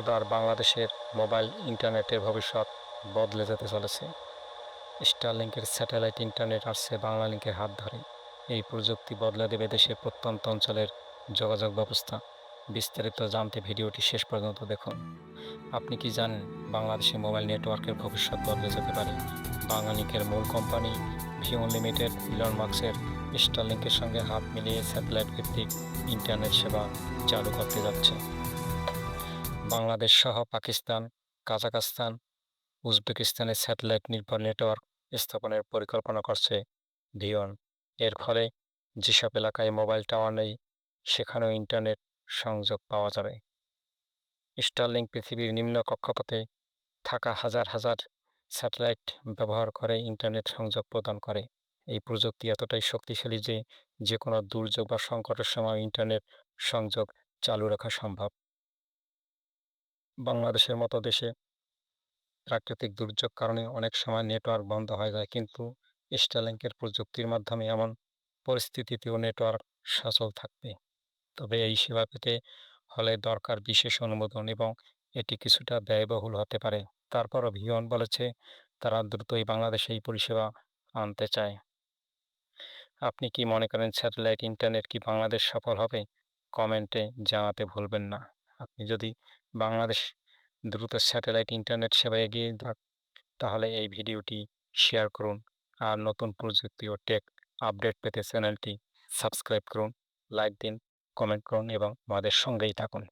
এবার বাংলাদেশের মোবাইল ইন্টারনেটের ভবিষ্যৎ বদলে যেতে চলেছে। স্টারলিংকের স্যাটেলাইট ইন্টারনেট আসছে বাংলা লিঙ্কের হাত ধরে। এই প্রযুক্তি বদলে দেবে দেশের প্রত্যন্ত অঞ্চলের যোগাযোগ ব্যবস্থা। বিস্তারিত জানতে ভিডিওটি শেষ পর্যন্ত দেখুন। আপনি কি জানেন বাংলাদেশে মোবাইল নেটওয়ার্কের ভবিষ্যৎ বদলে যেতে পারে? বাংলা লিঙ্কের মূল কোম্পানি ভিওন লিমিটেড, ইলন মার্কসের স্টারলিংকের সঙ্গে হাত মিলিয়ে স্যাটেলাইট ভিত্তিক ইন্টারনেট সেবা চালু করতে যাচ্ছে। বাংলাদেশ সহ পাকিস্তান কাজাকস্তান উজবেকিস্তানে স্যাটেলাইট নির্ভর নেটওয়ার্ক স্থাপনের পরিকল্পনা করছে ভিওন। এর ফলে যেসব এলাকায় মোবাইল টাওয়ার নেই, সেখানেও ইন্টারনেট সংযোগ পাওয়া যাবে। স্টারলিং পৃথিবীর নিম্ন কক্ষপথে থাকা হাজার হাজার স্যাটেলাইট ব্যবহার করে ইন্টারনেট সংযোগ প্রদান করে। এই প্রযুক্তি এতটাই শক্তিশালী যে যে কোনো দুর্যোগ বা সংকটের সময় ইন্টারনেট সংযোগ চালু রাখা সম্ভব। বাংলাদেশের মতো দেশে প্রাকৃতিক দুর্যোগ কারণে অনেক সময় নেটওয়ার্ক বন্ধ হয়ে যায়। কিন্তু স্টারলিংকের প্রযুক্তির মাধ্যমে এমন পরিস্থিতিতেও নেটওয়ার্ক সচল থাকবে। তবে এই সেবা পেতে হলে দরকার বিশেষ অনুমোদন এবং এটি কিছুটা ব্যয়বহুল হতে পারে। তারপরও ভিওন বলেছে, তারা দ্রুতই বাংলাদেশে এই পরিষেবা আনতে চায়। আপনি কি মনে করেন স্যাটেলাইট ইন্টারনেট কি বাংলাদেশ সফল হবে? কমেন্টে জানাতে ভুলবেন না। আপনি যদি বাংলাদেশ দ্রুত স্যাটেলাইট ইন্টারনেট সেবা এগিয়ে যাক। তাহলে এই ভিডিওটি শেয়ার করুন। আর নতুন প্রযুক্তি ও টেক আপডেট পেতে চ্যানেলটি সাবস্ক্রাইব করুন লাইক দিন কমেন্ট করুন এবং আমাদের সঙ্গেই থাকুন।